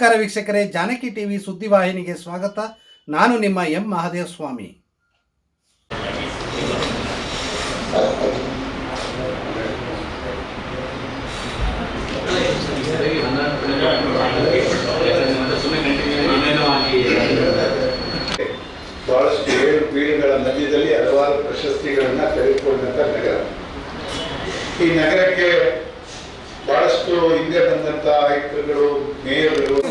ನಮಸ್ಕಾರ ವೀಕ್ಷಕರೇ, ಜಾನಕಿ ಟಿವಿ ಸುದ್ದಿವಾಹಿನಿಗೆ ಸ್ವಾಗತ. ನಾನು ನಿಮ್ಮ ಎಂ ಮಹಾದೇವ ಸ್ವಾಮಿ ಬಹಳಷ್ಟು ಏಳು ಪೀಳಿಗೆಗಳ ಮಧ್ಯದಲ್ಲಿ ಹಲವಾರು ಪ್ರಶಸ್ತಿಗಳನ್ನ ತೆಗೆದುಕೊಂಡಂತ ನಗರ. ಈ ನಗರಕ್ಕೆ ಬಹಳಷ್ಟು ಹಿಂದೆ ಬಂದಂತ ಆಯುಕ್ತರುಗಳು ಮೇಯರ್ಗಳು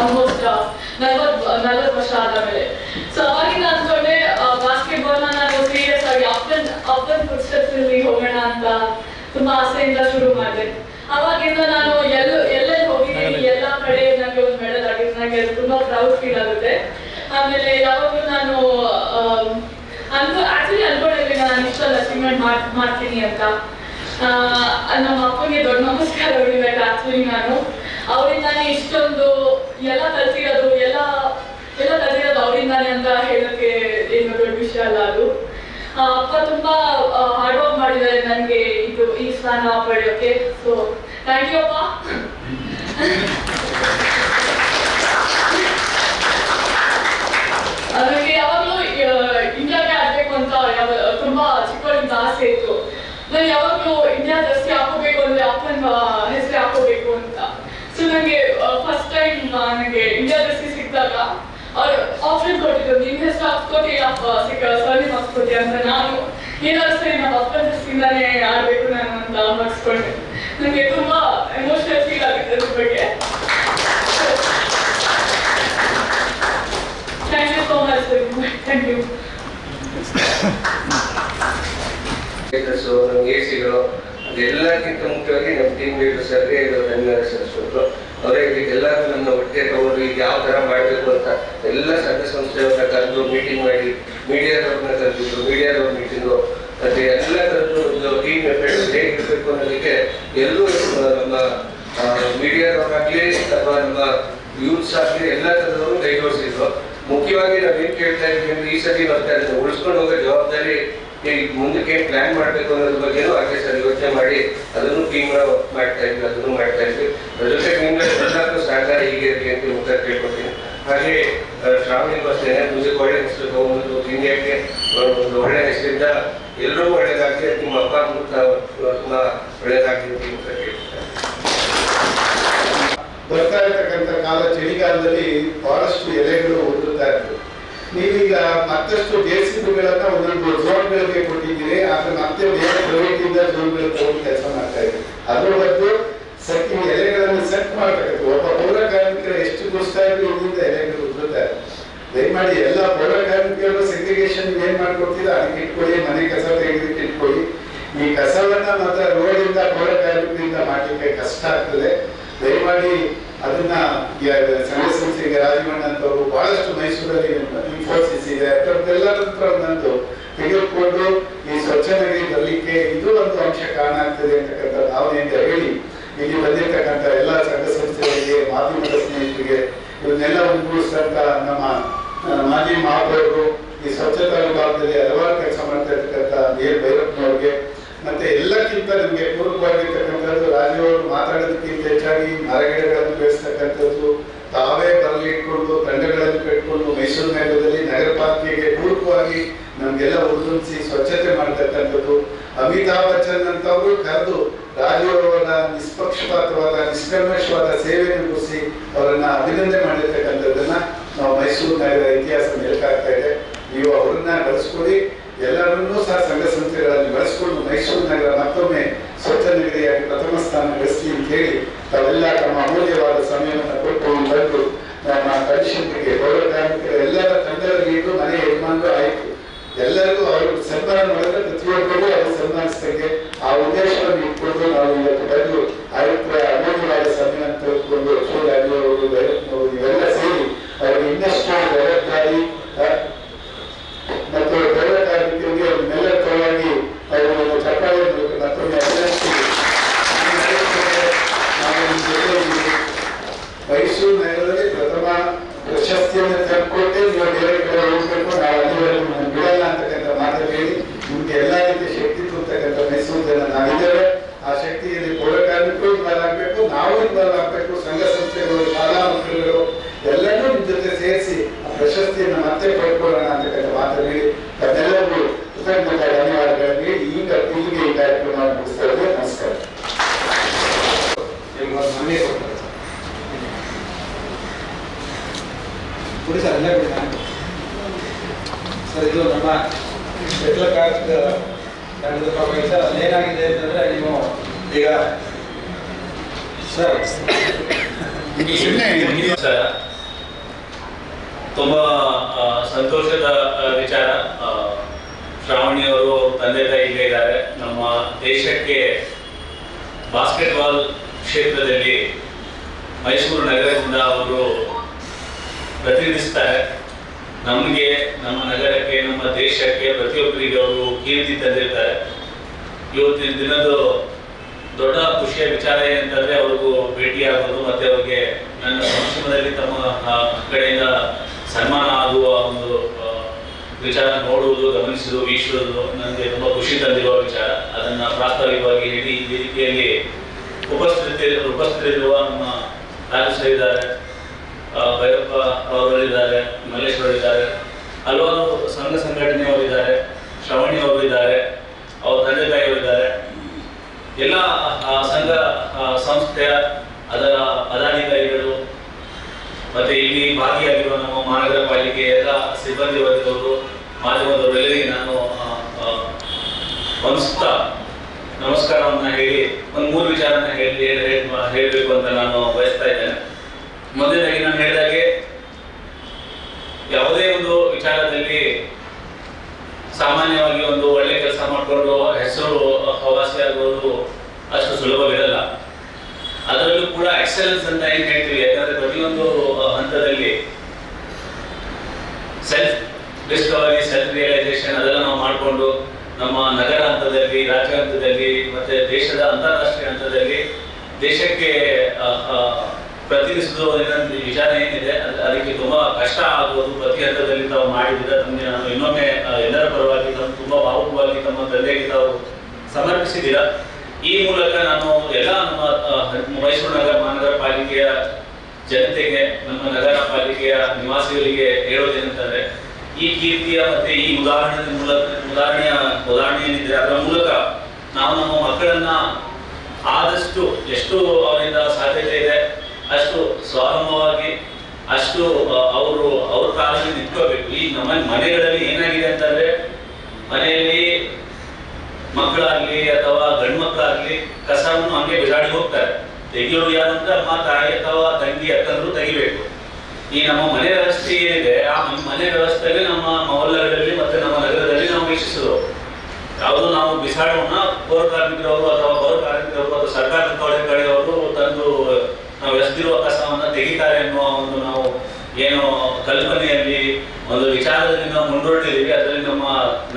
ಆಲ್ಮೋಸ್ಟ್ ನಲ್ವತ್ ನಲ್ವತ್ತು ವರ್ಷ ಆದಮೇಲೆ ಸೊ ಅವಾಗಿಂದ ಅನ್ಕೊಂಡೆ ಬಾಸ್ಕೆಟ್ಬಾಲ್ ನಾನು ಸೀರಿಯಸ್ ಆಗಿ ಅಪ್ಪನ್ ಪುಸ್ತಕದಲ್ಲಿ ಹೋಗೋಣ ಅಂತ ತುಂಬಾ ಆಸೆಯಿಂದ ಶುರು ಮಾಡಿದೆ. ಅವಾಗಿಂದ ನಾನು ಎಲ್ಲ ಎಲ್ಲೆಲ್ಲಿ ಹೋಗಿದ್ದೀನಿ ಎಲ್ಲ ಕಡೆ ನನಗೆ ಒಂದು ಮೆಡಲ್ ಆಗಿದೆ ನನಗೆ ಅದು ತುಂಬಾ ಪ್ರೌಡ್ ಫೀಲ್ ಆಗುತ್ತೆ. ಆಮೇಲೆ ಯಾವಾಗಲೂ ನಾನು ಅನ್ಕೋ ಆಕ್ಚುಲಿ ಅನ್ಕೊಂಡಿದ್ದೀನಿ ನಾನು ಇಷ್ಟೊಂದು ಅಚೀವ್ಮೆಂಟ್ ಮಾಡ್ ಮಾಡ್ತೀನಿ ಅಂತ. ನಮ್ಮ ಅಪ್ಪಗೆ ದೊಡ್ಡ ನಮಸ್ಕಾರ ಹೊಡಿಬೇಕು ಆಕ್ಚುಲಿ ನಾನು. ಅವರಿಂದಾನೇ ಇಷ್ಟೊಂದು ಎಲ್ಲ ಕಲ್ತಿರೋದು ಎಲ್ಲ ಎಲ್ಲ ಕಲ್ತಿರೋದು ಅವರಿಂದಾನೇ ಅಂತ ಹೇಳೋಕ್ಕೆ ಏನು ದೊಡ್ಡ ವಿಷಯ ಅಲ್ಲ ಅದು. ಅಪ್ಪ ತುಂಬಾ ಹಾರ್ಡ್ ವರ್ಕ್ ಮಾಡಿದ್ದಾರೆ ನನಗೆ ಇದು, ಈ ಸ್ಥಾನ ಪಡೆಯೋಕೆ ಸೊ ಥ್ಯಾಂಕ್ ಯು ಅಪ್ಪ. ನನಗೆ ಯಾವಾಗಲೂ ಇಂಡಿಯಾಗೆ ಆಡ್ಬೇಕು ಅಂತ ಯಾವ, ತುಂಬಾ ಚಿಕ್ಕವರಿಂದ ಆಸೆ ಇತ್ತು. ನಾನು ಯಾವಾಗಲೂ ಇಂಡಿಯಾ ಜಾಸ್ತಿ ಹಾಕೋಬೇಕು ಅಂದ್ರೆ ಅಪ್ಪನ ಹೆಸರು ಹಾಕೋಬೇಕು ಅಂತ. ಸೊ ನನಗೆ ಫಸ್ಟ್ ಟೈಮ್ ನನಗೆ ಇಂಡಿಯಾ ದಸ್ತಿ ಸಿಕ್ಕಿದಾಗ ಅವ್ರು ಆಪ್ಷನ್ ಕೊಟ್ಟಿದ್ರು ನಿನ್ನ ಹೆಸರು ಹಾಕ್ಸ್ಕೊತಿ ಅಪ್ಪ, ಸಿಕ್ಕ ಸರ್ನೇಮ್ ಹಾಕ್ಸ್ಕೊತಿ ಅಂತ ನಾನು ಏನಾದ್ರು ಸರಿ ನಮ್ಮ ಅಪ್ಪನ ಹೆಸರಿಂದಾನೇ ಆಡ್ಬೇಕು ನಾನು ಅಂತ ಹಾಕ್ಸ್ಕೊಂಡೆ ನನಗೆ ತುಂಬಾ ಎಮೋಷನಲ್ ಫೀಲ್ ಆಗುತ್ತೆ ಅದ್ರ ಬಗ್ಗೆ. Thank you so much thank you leaders A ಅದೆಲ್ಲಕ್ಕಿಂತ ಮುಖ್ಯವಾಗಿ ನಮ್ಮ ಟೀಮ್ ಲೀಡರ್ಸ್ ಇದು ಧನ್ಯವಾದ ಸಲ್ಲಿಸ್ಬೇಕು ಅವರೇ ಇದಕ್ಕೆಲ್ಲರೂ ನನ್ನ ಒಟ್ಟಿಗೆ ತಗೊಂಡು ಈಗ ಯಾವ ಥರ ಮಾಡಬೇಕು ಅಂತ ಎಲ್ಲ ಸಂಘ ಸಂಸ್ಥೆಯವ್ರನ್ನ ಕರೆದು ಮೀಟಿಂಗ್ ಮಾಡಿ ಮೀಡಿಯಾದವ್ರನ್ನ ಕರೆದಿದ್ರು ಮೀಡಿಯಾದವ್ರ ಮೀಟಿಂಗು ಮತ್ತೆ ಎಲ್ಲ ಕರೆದು ಒಂದು ಟೀಮ್ ಎಫೆಕ್ಟ್ ಹೇಗಿರಬೇಕು ಅನ್ನೋದಕ್ಕೆ ಎಲ್ಲರೂ ನಮ್ಮ ಮೀಡಿಯಾದವ್ರಾಗಲಿ ಅಥವಾ ನಮ್ಮ ಯೂತ್ಸ್ ಆಗಲಿ ಎಲ್ಲ ಥರದವರು ಕೈಗೊಳಿಸಿದ್ರು ಮುಖ್ಯವಾಗಿ ನಾವೇನು ಕೇಳ್ತಾ ಇದ್ದೀವಿ ಅಂದ್ರೆ ಈ ಸತಿ ಬರ್ತಾ ಇರೋದು ಉಳಿಸ್ಕೊಂಡು ಹೋಗೋ ಜವಾಬ್ದಾರಿ ಈಗ ಮುಂದಕ್ಕೆ ಪ್ಲಾನ್ ಮಾಡಬೇಕು ಅನ್ನೋದ್ರ ಬಗ್ಗೆನೂ ಹಾಗೆ ಸರ್ ಯೋಚನೆ ಮಾಡಿ ಅದನ್ನು ಟೀಮ್ ಮಾಡ್ತಾ ಇದ್ವಿ, ಅದನ್ನು ಮಾಡ್ತಾ ಇದ್ವಿ. ಅದ್ರ ಜೊತೆಗೆ ನಿಮ್ಗೆ ಎಲ್ಲರೂ ಸಹಕಾರ ಹೀಗೆ ಇರಲಿ ಅಂತ ಮುಖ ಕೇಳ್ಕೊತೀನಿ ಹಾಗೆ ಟ್ರಾವೆಲಿಂಗ್ ಬಸ್ ಮುಂದೆ ಒಳ್ಳೆ ಹೆಸರು ಒಂದು ಇಂಡಿಯಾಕ್ಕೆ ಒಂದು ಒಳ್ಳೆ ಹೆಸರಿಂದ ಎಲ್ಲರೂ ಒಳ್ಳೇದಾಗಲಿ ನಿಮ್ಮ ಅಪ್ಪ ಅಮ್ಮ ಒಳ್ಳೆಯದಾಗಲಿ ಅಂತ ಕೇಳ್ತಾರೆ. ಬರ್ತಾ ಇರ್ತಕ್ಕಂಥ ಕಾಲ ಚಳಿಗಾಲದಲ್ಲಿ ಬಹಳಷ್ಟು ಎಲೆಗಳು ಉದುರುತ್ತಾ ಇರ್ತವೆ. ನೀವೀಗ ಮತ್ತಷ್ಟು ಜೆಸಿಬಿಗಳನ್ನ ಒಂದೊಂದು ಝೋನ್ಗಳಿಗೆ ಕೊಟ್ಟಿದ್ದೀರಿ, ಆದ್ರೆ ಮತ್ತೆ ಬೇರೆ ಪ್ರೈವೇಟ್ ಹೋಗಿ ಝೋನ್ಗಳು ತಗೊಂಡು ಕೆಲಸ ಮಾಡ್ತಾ ಇದ್ದೀರಿ. ಅದ್ರ ಬದಲು ಸೆಟ್ ಈ ಎಲೆಗಳನ್ನು ಸೆಟ್ ಮಾಡ್ತಕ್ಕಂಥ ಒಬ್ಬ ಪೌರ ಕಾರ್ಮಿಕರು ಎಷ್ಟು ಗುಡಿಸ್ತಾ ಇದ್ರು ಇದರಿಂದ ಎಲೆಗಳು ಉದುರುತ್ತಾ ಇದೆ ದಯಮಾಡಿ ಎಲ್ಲ ಪೌರ ಕಾರ್ಮಿಕರು ಸೆಗ್ರಿಗೇಷನ್ ಏನ್ ಮಾಡ್ಕೊಡ್ತೀರಾ? ಅದಕ್ಕೆ ಇಟ್ಕೊಳ್ಳಿ, ಮನೆ ಕಸ ತೆಗೆದಿಟ್ಟು ಇಟ್ಕೊಳ್ಳಿ. ಈ ಕಸವನ್ನ ಮಾತ್ರ ರೋಡಿಂದ ಪೌರ ಕಾರ್ಮಿಕರಿಂದ ಮಾಡ್ಲಿಕ್ಕೆ ಕಷ್ಟ ಆಗ್ತದೆ. ದಯಮಾಡಿ ಅದನ್ನ ಸಂಘ ಸಂಸ್ಥೆಗೆ ರಾಜಮಣ್ಣ ಅಂತವರು ಬಹಳಷ್ಟು ಮೈಸೂರಲ್ಲಿ ಇನ್ಫೋಸಿಸ್ ಇದೆ. ಅದರದ್ದೆಲ್ಲರ ಹತ್ರ ಒಂದೊಂದು ತೆಗೆದುಕೊಂಡು ಈ ಸ್ವಚ್ಛ ನಗರಿ ಬರಲಿಕ್ಕೆ ಇದು ಒಂದು ಅಂಶ ಕಾರಣ ಆಗ್ತದೆ ಅಂತಕ್ಕಂಥ ಭಾವನೆಯಿಂದ ಹೇಳಿ ಇಲ್ಲಿ ಬಂದಿರತಕ್ಕಂಥ ಎಲ್ಲ ಸಂಘ ಸಂಸ್ಥೆಗಳಿಗೆ, ಮಾಧ್ಯಮದ ಸ್ನೇಹಿತರಿಗೆ ಇವನ್ನೆಲ್ಲ ಒಂದುಗೂಡಿಸಿದಂತ ನಮ್ಮ ಮಾಜಿ ಮಹಾಪೌರರು ಈ ಸ್ವಚ್ಛತಾ ವಿಭಾಗದಲ್ಲಿ ಹಲವಾರು ಕೆಲಸ ಮಾಡ್ತಾ ಇರ್ತಕ್ಕಂಥ ಬಿ ಭೈರಪ್ಪನವ್ರಿಗೆ, ಮತ್ತೆ ಎಲ್ಲಕ್ಕಿಂತ ನಿಮಗೆ ಪೂರಕವಾಗಿರ್ತಕ್ಕಂಥದ್ದು ರಾಜೀವ್ ಅವರು ಮಾತಾಡೋದಕ್ಕಿಂತ ಹೆಚ್ಚಾಗಿ ಮರಗಿಡಗಳನ್ನು ಬೆಳೆಸ್ತಕ್ಕಂಥದ್ದು. ತಾವೇ ಬರಲಿಟ್ಕೊಂಡು ತಂಡಗಳನ್ನು ಕಟ್ಕೊಂಡು ಮೈಸೂರು ನಗರದಲ್ಲಿ ನಗರ ಪಾಲಿಕೆಗೆ ಪೂರಕವಾಗಿ ನಮಗೆಲ್ಲ ಉದ್ದಿಸಿ ಸ್ವಚ್ಛತೆ ಮಾಡ್ತಕ್ಕಂಥದ್ದು. ಅಮಿತಾಬ್ ಬಚ್ಚನ್ ಅಂತವರು ಕರೆದು ರಾಜೀವರವರ ನಿಷ್ಪಕ್ಷಪಾತವಾದ, ನಿಷ್ಕರ್ಮೇಶವಾದ ಸೇವೆಯನ್ನು ಗುರುಸಿ ಅವರನ್ನ ಅಭಿನಂದನೆ ಮಾಡಿರ್ತಕ್ಕಂಥದ್ದನ್ನ ನಾವು ಮೈಸೂರು ನಗರದ ಇತಿಹಾಸ ಹೇಳ್ತಾ ಇದೆ. ನೀವು ಅವರನ್ನ ಬಳಸ್ಕೊಳ್ಳಿ ಎಲ್ಲರನ್ನೂ ಸಹ ಸಂಘ ಸಂಸ್ಥೆಗಳಲ್ಲಿ ಬಳಸ್ಕೊಂಡು ಮೈಸೂರು ನಗರ ಮತ್ತೊಮ್ಮೆ ಸ್ವಚ್ಛ ನಗರಿಯಾಗಿ ಪ್ರಥಮ ಸ್ಥಾನ ಗಳಿಸಲಿ ಅಂತ ಹೇಳಿ ತಾವೆಲ್ಲ ತಮ್ಮ ಅಮೂಲ್ಯವಾದ ಸಮಯವನ್ನು ಕೊಟ್ಟು ಬಂದು ನಮ್ಮ ಪರಿಷತ್ತಿಗೆ ಗೌರವ ಎಲ್ಲರ ತಂಡದ ಲೀಡರು ಮನೆ ಯಜಮಾನರು ಆಯಿತು. ಎಲ್ಲರಿಗೂ ಅವರು ಸನ್ಮಾನ ಮಾಡಿದ್ರೆ ಪ್ರತಿಯೊಬ್ಬರಿಗೂ ಅವರು ಸನ್ಮಾನಿಸಿದಂಗೆ ಆ ಉದ್ದೇಶವನ್ನು ಇಟ್ಕೊಂಡು ನಾವು ಇವತ್ತು ಬಂದು ಆಯುಕ್ತರ ಅಮೂಲ್ಯವಾದ ಸಮಯವನ್ನು ತೆಗೆದುಕೊಂಡು ಸರ್ ತುಂಬ ಸಂತೋಷದ ವಿಚಾರ. ಶ್ರಾವಣಿಯವರು ತಂದೆ ತಾಯಿ ಇಲ್ಲೇ ಇದ್ದಾರೆ. ನಮ್ಮ ದೇಶಕ್ಕೆ ಬಾಸ್ಕೆಟ್ಬಾಲ್ ಕ್ಷೇತ್ರದಲ್ಲಿ ಮೈಸೂರು ನಗರದಿಂದ ಅವರು ಪ್ರತಿನಿಧಿಸ್ತಾರೆ. ನಮಗೆ, ನಮ್ಮ ನಗರಕ್ಕೆ, ನಮ್ಮ ದೇಶಕ್ಕೆ ಪ್ರತಿಯೊಬ್ಬರಿಗೆ ಅವರು ಕೀರ್ತಿ ತಂದಿರ್ತಾರೆ. ಇವತ್ತಿನ ದಿನದ ದೊಡ್ಡ ಖುಷಿಯ ವಿಚಾರ ಏನಂತಂದ್ರೆ ಅವ್ರಿಗೂ ಭೇಟಿಯಾಗೋದು ಮತ್ತೆ ಅವ್ರಿಗೆ ನನ್ನ ಸಂಕ್ಷೇಮದಲ್ಲಿ ತಮ್ಮ ಕಡೆಯಿಂದ ಸನ್ಮಾನ ಆಗುವ ಒಂದು ವಿಚಾರ ನೋಡುವುದು, ಗಮನಿಸುವುದು, ವೀಕ್ಷಿಸುವುದು ನನಗೆ ತುಂಬ ಖುಷಿ ತಂದಿರುವ ವಿಚಾರ. ಅದನ್ನ ಪ್ರಾಸ್ತಾವಿಕವಾಗಿ ಹೇಳಿ ಈ ರೀತಿಯಲ್ಲಿ ಉಪಸ್ಥಿತಿ ಉಪಸ್ಥಿತರಿರುವ ನಮ್ಮ ರಾಜು ಸರ್ ಇದ್ದಾರೆ ಭೈರಪ್ಪ ಅವರಿದ್ದಾರೆ ಮಲ್ಲೇಶ್ವರ ಹಲವಾರು ಸಂಘ ಸಂಘಟನೆಯವರಿದ್ದಾರೆ ಶ್ರವಣಿಯವರು ಇದ್ದಾರೆ ಅವ್ರ ತಂದೆ ತಾಯಿಯವರಿದ್ದಾರೆ. ಎಲ್ಲ ಸಂಘ ಸಂಸ್ಥೆಯ ಅದರ ಪದಾಧಿಕಾರಿಗಳು ಮತ್ತೆ ಇಲ್ಲಿ ಭಾಗಿಯಾಗಿರುವ ನಮ್ಮ ಮಹಾನಗರ ಪಾಲಿಕೆ ಎಲ್ಲ ಸಿಬ್ಬಂದಿ ವರ್ಗದವರು ಮಾಧ್ಯಮದವರು ಎಲ್ಲರಿಗೆ ನಾನು ವಂದಿಸ್ತಾ ನಮಸ್ಕಾರವನ್ನ ಹೇಳಿ, ಒಂದು ಮೂರು ವಿಚಾರನ ಹೇಳಿ, ಹೇಳಿ- ಹೇಳಿ- ಹೇಳಬೇಕು ಅಂತ ನಾನು ಬಯಸ್ತಾ ಇದ್ದೇನೆ. ಮೊದಲನೇದಾಗಿ ನಾನು ಹೇಳಿದಾಗೆ ಯಾವುದೇ ಒಂದು ಸಾಮಾನ್ಯವಾಗಿ ಒಂದು ಒಳ್ಳೆ ಕೆಲಸ ಮಾಡಿಕೊಂಡು ಹೆಸರು ಹವಾಸಿಯಾಗೋದು ಅಷ್ಟು ಸುಲಭವಿರಲ್ಲ. ಅದರಲ್ಲೂ ಕೂಡ ಎಕ್ಸಲೆನ್ಸ್ ಅಂತ ಏನ್ ಹೇಳ್ತೀವಿ? ಯಾಕಂದ್ರೆ ಪ್ರತಿಯೊಂದು ಹಂತದಲ್ಲಿ ಸೆಲ್ಫ್ ಡಿಸ್ಕವರಿ ಸೆಲ್ಫ್ ರಿಯಲೈಸೇಷನ್ ಅದೆಲ್ಲ ನಾವು ಮಾಡಿಕೊಂಡು ನಮ್ಮ ನಗರ ಹಂತದಲ್ಲಿ, ರಾಜ್ಯ ಹಂತದಲ್ಲಿ, ಮತ್ತೆ ದೇಶದ ಅಂತಾರಾಷ್ಟ್ರೀಯ ಹಂತದಲ್ಲಿ ದೇಶಕ್ಕೆ ಆ, ಏನಂತ ವಿಚಾರ ಏನಿದೆ ಅದ್- ಅದಕ್ಕೆ ತುಂಬಾ ಕಷ್ಟ ಆಗುವುದು ಪ್ರತಿ ಹಂತದಲ್ಲಿ ತಾವು ಮಾಡಿದ್ರೆ ತಮಗೆ ನಾನು ಇನ್ನೊಮ್ಮೆ ಎಲ್ಲರ ಪರವಾಗಿ ತಮ್ಮ ತುಂಬಾ ಭಾವುಕವಾಗಿ ತಮ್ಮ ತಂದೆಗೆ ತಾವು ಸಮರ್ಪಿಸಿದ್ದೀರಾ? ಈ ಮೂಲಕ ನಾನು ಎಲ್ಲ ನಮ್ಮ ಮೈಸೂರು ನಗರ ಮಹಾನಗರ ಪಾಲಿಕೆಯ ಜನತೆಗೆ ನಮ್ಮ ನಗರ ಪಾಲಿಕೆಯ ನಿವಾಸಿಗಳಿಗೆ ಹೇಳೋದೇನಂತಂದ್ರೆ ಈ ಕೀರ್ತಿಯ ಮತ್ತೆ ಈ ಉದಾಹರಣೆ ಮೂಲಕ ಉದಾಹರಣೆಯ ಉದಾಹರಣೆ ಏನಿದೆ ಅದರ ಮೂಲಕ ನಾವು ನಮ್ಮ ಮಕ್ಕಳನ್ನ ಆದಷ್ಟು ಎಷ್ಟು ಅವರಿಂದ ಸಾಧ್ಯತೆ ಇದೆ. ಅಷ್ಟು ಸ್ವಾರಂಭವಾಗಿ ಅಷ್ಟು ಅವರು, ಅವ್ರ ಕಾಲದಲ್ಲಿ ನಿಂತ್ಕೋಬೇಕು. ಈ ನಮ್ಮ ಮನೆಗಳಲ್ಲಿ ಏನಾಗಿದೆ ಅಂತಂದ್ರೆ, ಮನೆಯಲ್ಲಿ ಮಕ್ಕಳಾಗ್ಲಿ ಅಥವಾ ಗಂಡು ಮಕ್ಕಳಾಗ್ಲಿ ಕಸವನ್ನು ಹಂಗೆ ಬಿಸಾಡಿ ಹೋಗ್ತಾರೆ. ತೆಗಿಯೋರು ಯಾರು ಅಂತ ಅಮ್ಮ, ತಾಯಿ ಅಥವಾ ತಂಗಿ, ಅಕ್ಕಂದ್ರು ತೆಗಿಬೇಕು. ಈ ನಮ್ಮ ಮನೆ ವ್ಯವಸ್ಥೆ ಏನಿದೆ, ಆ ಮನೆ ವ್ಯವಸ್ಥೆಯಲ್ಲಿ ನಮ್ಮ ಮೊಹಲ್ಲಗಳಲ್ಲಿ ಮತ್ತೆ ನಮ್ಮ ನಗರದಲ್ಲಿ ನಾವು ವೀಕ್ಷಿಸಿದ್ರು ಯಾವುದು ನಾವು ಬಿಸಾಡೋಣ ಪೌರ ಕಾರ್ಮಿಕರವರು ಅಥವಾ ಪೌರ ಕಾರ್ಮಿಕರವರು ಅಥವಾ ಸರ್ಕಾರದ ಕಡೆ ಕಡೆಯವರು ತಂದು ನಾವು ಕಸವನ್ನು ತೆಗಿತಾರೆ ಎನ್ನುವ ಒಂದು ನಾವು ಏನು ಕಲ್ಪನೆಯಲ್ಲಿ ಒಂದು ವಿಚಾರದಿಂದ ಮುಂದೂಡಿದ್ದೀವಿ ಅದರಲ್ಲಿ ನಮ್ಮ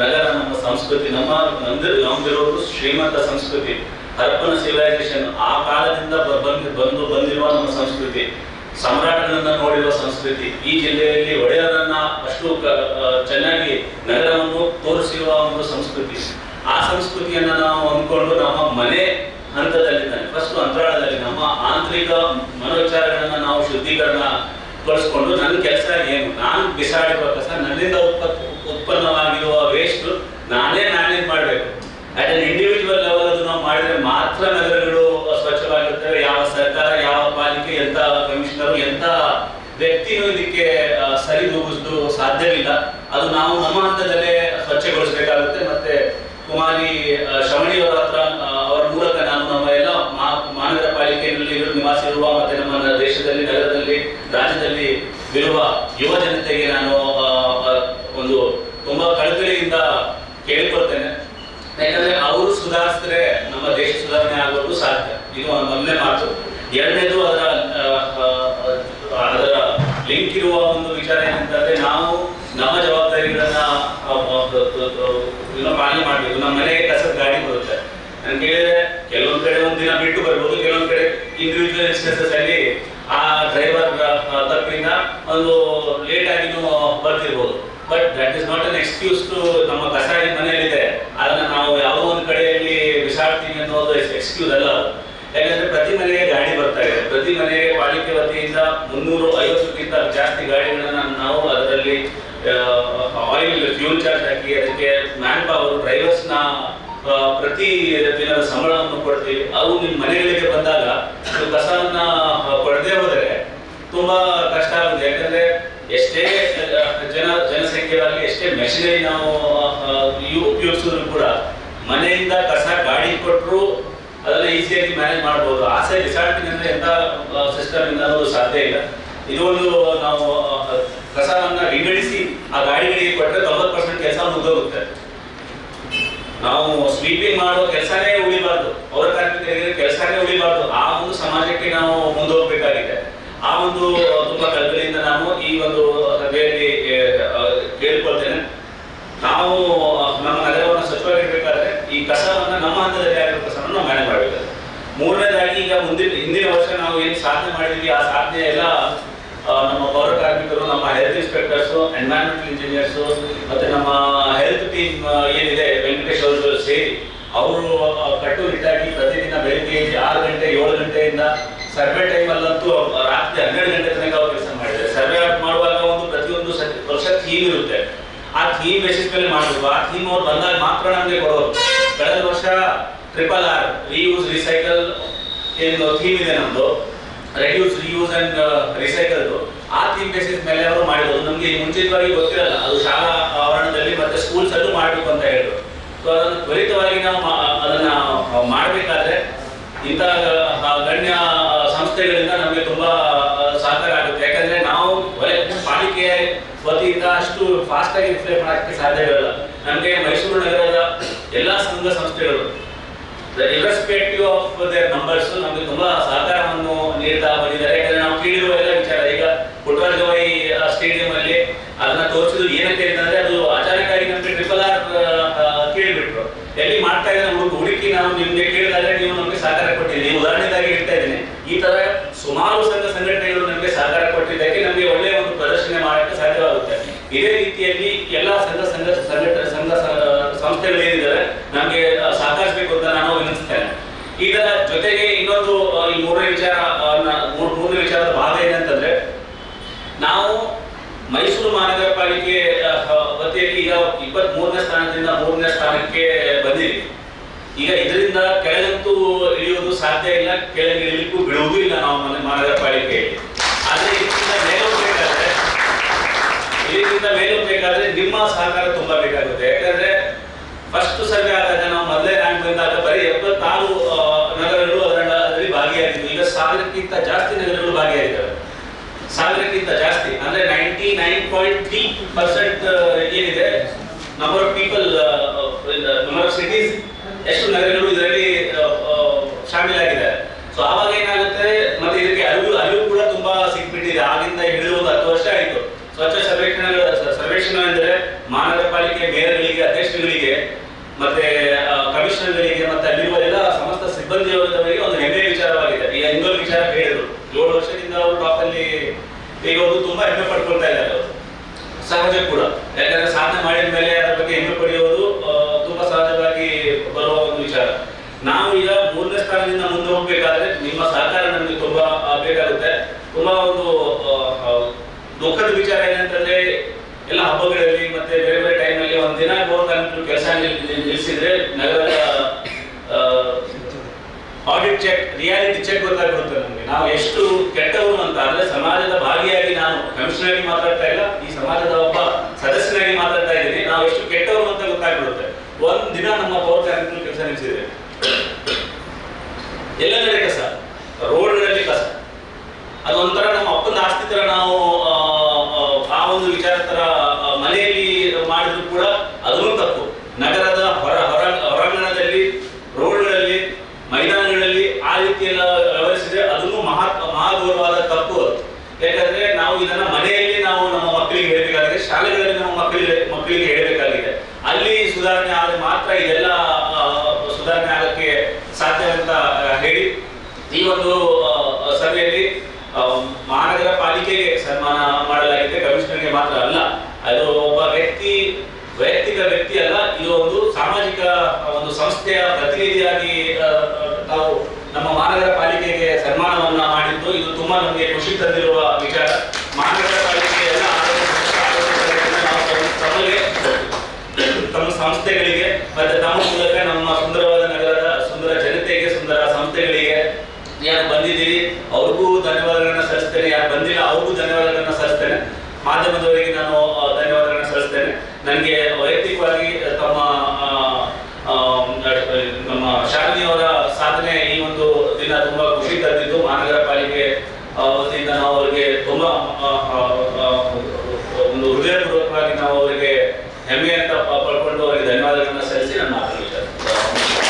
ನಗರ, ನಮ್ಮ ಸಂಸ್ಕೃತಿ, ನಮ್ಮ ನಮ್ದು, ನಮ್ದಿರೋದು ಶ್ರೀಮಂತ ಸಂಸ್ಕೃತಿ ಹರಪ್ಪನ ಸಿವಿಲೈಸೇಷನ್ ಆ ಕಾಲದಿಂದ ಬಂದು ಬಂದು ಬಂದಿರುವ ನಮ್ಮ ಸಂಸ್ಕೃತಿ, ಸಮ್ರಾಟನನ್ನು ನೋಡಿರುವ ಸಂಸ್ಕೃತಿ, ಈ ಜಿಲ್ಲೆಯಲ್ಲಿ ಒಡೆಯರನ್ನ ಅಷ್ಟು ಚೆನ್ನಾಗಿ ನಗರವನ್ನು ತೋರಿಸಿರುವ ಒಂದು ಸಂಸ್ಕೃತಿ. ಆ ಸಂಸ್ಕೃತಿಯನ್ನ ನಾವು ಅಂದ್ಕೊಂಡು ನಮ್ಮ ಮನೆ ಹಂತದಲ್ಲಿದ್ದಾನೆ ಫಸ್ಟ್ ಅಂತರಾಳದಲ್ಲಿ ನಮ್ಮ ಆಂತರಿಕ ಮನೋವಿಚಾರಗಳನ್ನ ನಾವು ಶುದ್ಧೀಕರಣ ಬಳಸ್ಕೊಂಡು ನನ್ನ ಕೆಲಸ ಏನು? ನಾನು ಬಿಸಾಡಿರುವ ಕಸ, ನನ್ನಿಂದ ಉತ್ಪತ್, ಉತ್ಪನ್ನವಾಗಿರುವ ವೇಸ್ಟ್ ನಾನೇ ಮ್ಯಾನೇಜ್ ಮಾಡಬೇಕು. ಅಟ್ ಅನ್ ಇಂಡಿವಿಜುವಲ್ ಲೆವೆಲ್ ಅದು ನಾವು ಮಾಡಿದ್ರೆ ಮಾತ್ರ ನಗರಗಳು ಸ್ವಚ್ಛವಾಗಿರ್ತವೆ. ಯಾವ ಸರ್ಕಾರ, ಯಾವ ಪಾಲಿಕೆ ಎಂತ ಕಮಿಷನರ್ ಎಂತ ವ್ಯಕ್ತಿನೂ ಇದಕ್ಕೆ ಸರಿ ಸರಿದೂಗಿಸಲು ಸಾಧ್ಯವಿಲ್ಲ. ಅದು ನಾವು ನಮ್ಮ ಹಂತದಲ್ಲೇ ಸ್ವಚ್ಛಗೊಳಿಸಬೇಕಾಗುತ್ತೆ. ಮತ್ತೆ ಕುಮಾರಿ ಶ್ರವಣಿಯವರ ರಾಜ್ಯದಲ್ಲಿ ಇರುವ ಯುವ ಜನತೆಗೆ ನಾನು ಒಂದು ತುಂಬಾ ಕಳಕಳಿಯಿಂದ ಕೇಳಿಕೊಳ್ತೇನೆ. ಯಾಕಂದ್ರೆ ಅವರು ಸುಧಾರಿಸಿದ್ರೆ ನಮ್ಮ ದೇಶ ಸುಧಾರಣೆ ಆಗೋದು ಸಾಧ್ಯ. ಇದು ಮೊದಲನೇ ಮಾತು. ಎರಡನೇದು ಅದರ ಅದರ ಲಿಂಕ್ ಇರುವ ಒಂದು ವಿಚಾರ ಏನಂತಂದ್ರೆ ನಾವು ನಮ್ಮ ಜವಾಬ್ದಾರಿಗಳನ್ನ ಪಾಲನೆ ಮಾಡಬೇಕು. ನಮ್ಮ ಮನೆಗೆ ಕಸದ ಗಾಡಿ ಬರುತ್ತೆ. ನನ್ಗೆ ಕೇಳಿದ್ರೆ ಕೆಲವೊಂದ್ ಕಡೆ ಒಂದ್ ದಿನ ಬಿಟ್ಟು ಬರ್ಬೋದು, ಕೆಲವೊಂದ್ ಕಡೆ ಇಂಡಿವಿಜುವಲ್ ಅಲ್ಲಿ ಒಂದು ಲೇಟ್ ಆಗಿನೂ ಬರ್ತಿರ್ಬೋದು. But that is not an excuse to ನಮ್ಮ ಕಸ ಮನೆಯಲ್ಲಿದೆ. ಅದನ್ನು ನಾವು ಯಾವುದೋ ಒಂದು ಕಡೆಯಲ್ಲಿ ಬಿಸಾಡ್ತೀವಿ ಅನ್ನೋದು ಎಕ್ಸ್ಕ್ಯೂಸ್ ಅಲ್ಲ ಯಾಕಂದ್ರೆ ಪ್ರತಿ ಮನೆಗೆ ಗಾಡಿ ಬರ್ತಾ ಇದೆ. ಪ್ರತಿ ಮನೆಗೆ ಪಾಲಿಕೆ ವತಿಯಿಂದ ಮುನ್ನೂರು ಐವತ್ತಕ್ಕಿಂತ ಜಾಸ್ತಿ ಗಾಡಿಗಳನ್ನು ನಾವು ಅದರಲ್ಲಿ ಆಯಿಲ್ ಫ್ಯೂಲ್ ಚಾರ್ಜ್ ಹಾಕಿ ಅದಕ್ಕೆ ಮ್ಯಾನ್ ಪವರ್ ಡ್ರೈವರ್ಸ್ನ ಪ್ರತಿ ದಿನದ ಸಂಬಳವನ್ನು ಕೊಡ್ತೀವಿ. ಅವು ನಿಮ್ಮ ಮನೆಗಳಿಗೆ ಬಂದಾಗ ಕಸವನ್ನು ಕೊಡದೆ ಹೋದರೆ ತುಂಬಾ ಕಷ್ಟ ಆಗುತ್ತೆ. ಯಾಕಂದ್ರೆ ಎಷ್ಟೇ, ಜನ ಜನ ಜನಸಂಖ್ಯೆಗಳಲ್ಲಿ ಎಷ್ಟೇ ಮೆಷಿನರಿ ನಾವು ಉಪಯೋಗಿಸಿದ್ರು ಕೂಡ ಮನೆಯಿಂದ ಕಸ ಗಾಡಿ ಕೊಟ್ಟರು ಅದನ್ನ ಈಸಿಯಾಗಿ ಮ್ಯಾನೇಜ್ ಮಾಡ್ಬೋದು. ಆಸೆ ರಿಸಾರ್ಟಿಂಗ್ ಅಂದ್ರೆ ಎಂತ ಸಿಸ್ಟಮ್ ಇಂದ ಸಾಧ್ಯ ಇಲ್ಲ. ಇದೊಂದು ನಾವು ಕಸವನ್ನ ವಿಂಗಡಿಸಿ ಆ ಗಾಡಿಗಳಿಗೆ ಕೊಟ್ಟರೆ ತೊಂಬತ್ತು ಪರ್ಸೆಂಟ್ ಕೆಲಸ ಮುಗಿದೋಗುತ್ತೆ. ನಾವು ಸ್ವೀಪಿಂಗ್ ಮಾಡೋ ಕೆಲಸನೇ ಉಳಿಬಾರ್ದು. ಅವರ ಕಾರ್ಮಿಕರಿಗೆ ಕೆಲಸನೇ ಉಳಿಬಾರ್ದು. ಆ ಒಂದು ಸಮಾಜಕ್ಕೆ ನಾವು ಮುಂದೋಗ್ಬೇಕಾಗಿದೆ. ಆ ಒಂದು ತುಂಬಾ ಕಳಕಳಿಯಿಂದ ನಾನು ಈ ಒಂದು ಸಭೆಯಲ್ಲಿ ಕೇಳಿಕೊಳ್ತೇನೆ. ನಾವು ನಮ್ಮ ನಗರವನ್ನು ಸ್ವಚ್ಛವಾಗಿರ್ಬೇಕಾದ್ರೆ ಈ ಕಸವನ್ನು ನಮ್ಮ ಹಂತದಲ್ಲಿ ಆಗಿರೋ ಕಸವನ್ನು ನಾವು ಮ್ಯಾನೇಜ್ ಮಾಡಬೇಕು ಮೂರನೇದಾಗಿ ಈಗ ಮುಂದಿನ, ಹಿಂದಿನ ವರ್ಷ ನಾವು ಏನು ಸಾಧನೆ ಮಾಡಿದ್ವಿ, ಆ ಸಾಧನೆ ಎಲ್ಲ ನಮ್ಮ ಪೌರ ಕಾರ್ಮಿಕರು, ನಮ್ಮ ಹೆಲ್ತ್ ಇನ್ಸ್ಪೆಕ್ಟರ್ಸು ಎನ್ವೈರನ್ಮೆಂಟಲ್ ಇಂಜಿನಿಯರ್ಸು ಮತ್ತೆ ನಮ್ಮ ಹೆಲ್ತ್ ಟೀಮ್ ಏನಿದೆ, ವೆಂಕಟೇಶ್ ಅವರು ಸೇರಿ, ಅವರು ಕಟ್ಟುನಿಟ್ಟಾಗಿ ಪ್ರತಿದಿನ ಬೆಳಿಗ್ಗೆ ಆರು ಗಂಟೆ, ಏಳು ಗಂಟೆಯಿಂದ ಸರ್ವೆ ಟೈಮಲ್ಲಂತೂ ರಾತ್ರಿ ಹನ್ನೆರಡು ಗಂಟೆ ತನಕ ಅವ್ರು ಕೆಲಸ ಮಾಡಿದ್ದಾರೆ. ಸರ್ವೆ ಮಾಡುವಾಗ ಒಂದು ಪ್ರತಿಯೊಂದು ವರ್ಷ ಥೀಮ್ ಇರುತ್ತೆ. ಆ ಥೀಮ್ ಬೇಸಿಸ್ ಮೇಲೆ ಮಾಡಬೇಕು. ಆ ಥೀಮ್ ಅವ್ರು ಬಂದಾಗ ಮಾತ್ರ ನಮಗೆ ಕೊಡೋರು. ಕಳೆದ ವರ್ಷ ಟ್ರಿಪಲ್ ಆರ್ ರಿಯೂಸ್ ರಿಸೈಕಲ್ ಏನು ಥೀಮ್ ಇದೆ ನಮ್ದು. ರೆಡ್ಯೂಸ್ ರಿಯೂಸ್ ಅಂಡ್ ರಿಸೈಕಲ್ ಆ ಥೀಮ್ ಬೇಸಿಸ್ ಮೇಲೆ ಅವರು ಮಾಡಿದ್ರು ನಮಗೆ ಮುಂಚಿತವಾಗಿ ಗೊತ್ತಿರಲ್ಲ. ಅದು ಶಾಲಾ ಆವರಣದಲ್ಲಿ ಮತ್ತೆ ಸ್ಕೂಲ್ಸ್ ಅಲ್ಲೂ ಮಾಡಬೇಕು ಅಂತ ಹೇಳಿದ್ರು ಸೊ ಅದನ್ನು ತ್ವರಿತವಾಗಿ ನಾವು ಅದನ್ನ ಮಾಡಬೇಕಾದ್ರೆ ಆ, ಗಣ್ಯ ಸಂಸ್ಥೆಗಳಿಂದ ನಮಗೆ ತುಂಬಾ ಸಹಕಾರ ಆಗುತ್ತೆ. ಯಾಕಂದ್ರೆ ನಾವು ಪಾಲಿಕೆ ವತಿಯಿಂದ ಅಷ್ಟು ಫಾಸ್ಟ್ ಆಗಿ ರಿಪ್ಲೈ ಮಾಡಕ್ಕೆ ಸಾಧ್ಯ ಇರಲ್ಲ ನಮಗೆ ಮೈಸೂರು ನಗರದ ಎಲ್ಲಾ ಸಂಘ ಸಂಸ್ಥೆಗಳು ಇರ್ರೆಸ್ಪೆಕ್ಟಿವ್ ಆಫ್ ದೇರ್ ನಂಬರ್ಸ್ ನಮಗೆ ತುಂಬಾ ಸಹಕಾರವನ್ನು ನೀಡ್ತಾ ಬಂದಿದ್ದಾರೆ. ಯಾಕಂದ್ರೆ ನಾವು ಕೇಳಿರುವ ಎಲ್ಲ ವಿಚಾರ ಈಗ ಫುಟ್ಬಾಲ್ ಗವಾಯಿ ಸ್ಟೇಡಿಯಂ ಅಲ್ಲಿ ಅದನ್ನ ತೋರಿಸಿದ್ರು ಏನಕ್ಕೆ ಅಂತಂದ್ರೆ ಅದು ಅಚಾನಕ್ಕಾಗಿ ನಮಗೆ ಟ್ರಿಪಲ್ ಆರ್ ಕೇಳಿಬಿಟ್ರು. ಎಲ್ಲಿ ಮಾಡ್ತಾ ಇದ್ದಾರೆ ಹುಡುಗ? ಹುಡುಕಿ ನಾವು ನಿಮ್ಗೆ ಕೇಳಿದಾಗ ನೀವು ನಮಗೆ ಸಹಕಾರ ಕೊಟ್ಟಿದ್ದೀರಿ. ಉದಾಹರಣೆಗಾಗಿ ಹೇಳ್ತಾ ಇದ್ದೀನಿ. ಈ ತರ ಸುಮಾರು ಸಂಘ ಸಂಘಟನೆಗಳು ನಮಗೆ ಸಹಕಾರ ಕೊಟ್ಟಿದ್ದಕ್ಕೆ ನಮಗೆ ಒಳ್ಳೆಯ ಒಂದು ಪ್ರದರ್ಶನ ಮಾಡಕ್ಕೆ ಸಾಧ್ಯವಾಗುತ್ತೆ. ಇದೇ ರೀತಿಯಲ್ಲಿ ಎಲ್ಲಾ ಸಂಘ ಸಂಘ ಸಂಘಟನೆ ಸಂಘ ಸಂಸ್ಥೆಗಳು ಏನಿದ್ದಾರೆ ನಮಗೆ ಸಹಕರಿಸಬೇಕು ಅಂತ ನಾನು ವಿನಿಸ್ತೇನೆ ಇದರ ಜೊತೆಗೆ ಇನ್ನೊಂದು ಈ ಮೂರನೇ ವಿಚಾರ ಮೂರನೇ ವಿಚಾರದ ಭಾಗ ಏನಂತಂದ್ರೆ, ನಾವು ಮೈಸೂರು ಮಹಾನಗರ ಪಾಲಿಕೆ ವತಿಯಲ್ಲಿ ಈಗ ಇಪ್ಪತ್ತ್ ಮೂರನೇ ಸ್ಥಾನದಿಂದ ಮೂರನೇ ಸ್ಥಾನಕ್ಕೆ ಬಂದಿದೆ. ಈಗ ಇದರಿಂದ ಕೆಳಗಂತೂ ಇಳಿಯೋದು ಸಾಧ್ಯ ಇಲ್ಲ, ಕೆಳಗೆ ಇಳಿಲಿಕ್ಕೂ ಬಿಡುವುದೂ ಇಲ್ಲ ನಾವು ಮನೆ- ಮಹಾನಗರ ಪಾಲಿಕೆಯಲ್ಲಿ ಆದ್ರೆ ಇದರಿಂದ ಮೇಲೆ ಹೋಗ್ಬೇಕಾದ್ರೆ ಇದಕ್ಕಿಂತ ಮೇಲೆ ನಿಮ್ಮ ಸಹಕಾರ ತುಂಬಾ ಬೇಕಾಗುತ್ತೆ. ಯಾಕಂದ್ರೆ ಫಸ್ಟ್ ಸರ್ವೆ ಆದಾಗ ನಾವು ಮೊದಲೇ ರ್ಯಾಂಕ್ ಬಂದಾಗ ಬರೀ ಎಪ್ಪತ್ತಾರು ನಗರಗಳು ಅದರ ಅದರಲ್ಲಿ ಭಾಗಿಯಾಗಿದ್ವು. ಈಗ ಸಾವಿರಕ್ಕಿಂತ ಜಾಸ್ತಿ ನಗರಗಳು ಭಾಗಿಯಾಗಿದ್ದಾವೆ. ಸಾವಿರಕ್ಕಿಂತ ಜಾಸ್ತಿ, ಅಂದ್ರೆ ninety nine point three percent ಏನಿದೆ? Number of people number of cities ಎಷ್ಟು ನಗರಗಳು ಇದರಲ್ಲಿ ಆಗಿದೆ ಸೊ ಆವಾಗ ಏನಾಗುತ್ತೆ? ಮತ್ತೆ ಇದಕ್ಕೆ ಅರಿವು ಅರಿವು ಕೂಡ ತುಂಬಾ ಸಿಕ್ಬಿಟ್ಟಿದೆ. ಆಗಿಂದ ಹಿಡಿದು ಒಂದು ಹತ್ತು ವರ್ಷ ಆಯಿತು. ಸ್ವಚ್ಛ ಸರ್ವೇಕ್ಷಣೆ ಸರ್ವೇಕ್ಷಣ ಅಂದ್ರೆ ಮಹಾನಗರ ಪಾಲಿಕೆ ಮೇಯರ್ಗಳಿಗೆ, ಅಧ್ಯಕ್ಷರುಗಳಿಗೆ ಮತ್ತೆ ಕಮಿಷನರ್ಗಳಿಗೆ ಮತ್ತೆ ಅಲ್ಲಿರುವ ಎಲ್ಲ ಸಮಸ್ತ ಸಿಬ್ಬಂದಿಯವರಿಗೆ ಒಂದು ಹೆಮ್ಮೆಯ ವಿಚಾರವಾಗಿದೆ. ಈಗ ಇನ್ನೊಂದು ವಿಚಾರ ಹೇಳಿದ್ರು. ಏಳು ವರ್ಷದಿಂದ ಅವರು ಟಾಪ್ ಅಲ್ಲಿ ಈಗ ಅವರು ತುಂಬಾ ಹೆಮ್ಮೆ ಪಡ್ಕೊಳ್ತಾ ಇದ್ದಾರೆ ಅವರು. ಸಹಜ ಕೂಡ. ಯಾಕಂದ್ರೆ ಸಾಧನೆ ಮಾಡಿದ ಮೇಲೆ ಅದರ ಬಗ್ಗೆ ಹೆಮ್ಮೆ ಪಡೆಯುವುದು ತುಂಬಾ ಸಹಜವಾಗಿ ಬರುವ ಒಂದು ವಿಚಾರ. ನಾವು ಈಗ ಮೂರನೇ ಸ್ಥಾನದಿಂದ ಮುಂದೆ ಹೋಗ್ಬೇಕಾದ್ರೆ ನಿಮ್ಮ ಸಹಕಾರ ನಮಗೆ ತುಂಬಾ ಬೇಕಾಗುತ್ತೆ. ತುಂಬಾ ಒಂದು ದುಃಖದ ವಿಚಾರ ಏನಂತಂದ್ರೆ ಎಲ್ಲ ಹಬ್ಬಗಳಲ್ಲಿ ಮತ್ತೆ ಬೇರೆ ಬೇರೆ ಟೈಮಲ್ಲಿ ಒಂದ್ ದಿನ ಗೌರ್ಮೆಂಟ್ ಕೆಲಸ ನಿಲ್ಲಿಸಿದ್ರೆ ನಗರದ ಆಡಿಟ್ ಚೆಕ್ ರಿಯಾಲಿಟಿ ಚೆಕ್ ಗೊತ್ತಾಗ್ಬಿಡುತ್ತೆ ನಮಗೆ. ನಾವು ಎಷ್ಟು ಕೆಟ್ಟವರು ಅಂತ. ಅಂದ್ರೆ ಸಮಾಜದ ಭಾಗಿಯಾಗಿ ನಾನು ಕಮಿಷನರ್ ಮಾತಾಡ್ತಾ ಇಲ್ಲ. ಈ ಸಮಾಜದ ಒಬ್ಬ ಸದಸ್ಯನಾಗಿ ಮಾತಾಡ್ತಾ ಇದ್ದೀನಿ. ನಾವು ಎಷ್ಟು ಕೆಟ್ಟವರು ಅಂತ ಗೊತ್ತಾಗ್ಬಿಡುತ್ತೆ. ಒಂದ್ ದಿನ ನಮ್ಮ ಪೌರ ಕೆಲಸ ನಿಲ್ಲಿಸಿದ್ರೆ ಎಲ್ಲ ಕಡೆ ಕಸ. ರೋಡ್ಗಳಲ್ಲಿ ಕಸ. ಅದೊಂಥರ ನಮ್ಮ ಅಪ್ಪನ ಆಸ್ತಿ ತರ ನಾವು ಆ, ಆ, ಆ ಒಂದು ವಿಚಾರ ತರ ಆ, ಮನೆಯಲ್ಲಿ ಮಾಡಿದ್ರು ಕೂಡ ಅದನ್ನು ತಪ್ಪು ನಗರದ ಹೊರ ಹೊರ ಹೊರಾಂಗಣದಲ್ಲಿ ರೋಡ್ಗಳಲ್ಲಿ ಮೈದಾನಗಳಲ್ಲಿ ಆ ರೀತಿ ಎಲ್ಲ ವ್ಯವಹರಿಸಿದ್ರೆ ಅದನ್ನು ಮಹಾ ಮಹಾಗೌರವಾದ ತಪ್ಪು ಯಾಕಂದ್ರೆ ನಾವು ಇದನ್ನ ಮನೆಯಲ್ಲಿ ನಾವು ನಮ್ಮ ಮಕ್ಕಳಿಗೆ ಹೇಳಬೇಕಾಗಿದೆ, ಶಾಲೆಗಳಲ್ಲಿ ನಮ್ಮ ಮಕ್ಕಳಿಗೆ ಮಕ್ಕಳಿಗೆ ಹೇಳಬೇಕಾಗಿದೆ. ಅಲ್ಲಿ ಸುಧಾರಣೆ ಆದ್ರೆ ಮಾತ್ರ ಇದೆಲ್ಲ ಸುಧಾರಣೆ ಆಗಕ್ಕೆ ಸಾಧ್ಯ ಅಂತ ಹೇಳಿ. ಈ ಒಂದು ಸಭೆಯಲ್ಲಿ ಮಹಾನಗರ ಪಾಲಿಕೆಗೆ ಸನ್ಮಾನ ಮಾಡಲಾಗಿದೆ, ಕಮಿಷನರ್ಗೆ ಮಾತ್ರ ಅಲ್ಲ. ಅದು ಒಬ್ಬ ವ್ಯಕ್ತಿ, ವೈಯಕ್ತಿಕ ವ್ಯಕ್ತಿ ಅಲ್ಲ, ಇದು ಒಂದು ಸಾಮಾಜಿಕ ಒಂದು ಸಂಸ್ಥೆಯ ಪ್ರತಿನಿಧಿಯಾಗಿ ತಾವು ನಮ್ಮ ಮಹಾನಗರ ಪಾಲಿಕೆಗೆ ಸನ್ಮಾನವನ್ನ ಮಾಡಿದ್ದು, ಇದು ತುಂಬಾ ನಮಗೆ ಖುಷಿ ತಂದಿರುವ ವಿಚಾರ. ಮಹಾನಗರ ಪಾಲಿಕೆ ಎಲ್ಲ ತಮ್ಮ- ಸಂಸ್ಥೆಗಳಿಗೆ ಮತ್ತೆ ತಮ್ಮ ಮೂಲಕ ನಮ್ಮ ಸುಂದರವಾದ ನಗರದ ಸುಂದರ ಜನತೆಗೆ, ಸುಂದರ ಸಂಸ್ಥೆಗಳಿಗೆ ಯಾರು ಬಂದಿದ್ದೀರಿ? ಅವ್ರಿಗೂ ಧನ್ಯವಾದಗಳನ್ನ ಸಲ್ಲಿಸ್ತೇನೆ. ಯಾರು ಬಂದಿಲ್ಲ, ಅವ್ರಿಗೂ ಧನ್ಯವಾದಗಳನ್ನ ಸಲ್ಲಿಸ್ತೇನೆ. ಮಾಧ್ಯಮದವರಿಗೆ ನಾನು ಧನ್ಯವಾದಗಳನ್ನ ಸಲ್ಲಿಸ್ತೇನೆ. ನನಗೆ ವೈಯಕ್ತಿಕವಾಗಿ ತಮ್ಮ ಅವರ ಸಾಧನೆ ಈ ಒಂದು ದಿನ ತುಂಬಾ ಖುಷಿ ತಂದಿದ್ದು ಮಹಾನಗರ ಪಾಲಿಕೆ ವತಿಯಿಂದ ನಾವು ಅವರಿಗೆ ತುಂಬಾ ಒಂದು ಹೃದಯಪೂರ್ವಕವಾಗಿ ನಾವು ಅವರಿಗೆ ಹೆಮ್ಮೆ ಅಂತ ಪಡ್ಕೊಂಡು ಅವರಿಗೆ ಧನ್ಯವಾದಗಳನ್ನ ಸಲ್ಲಿಸಿ ನನ್ನ ಮಾತನ್ನು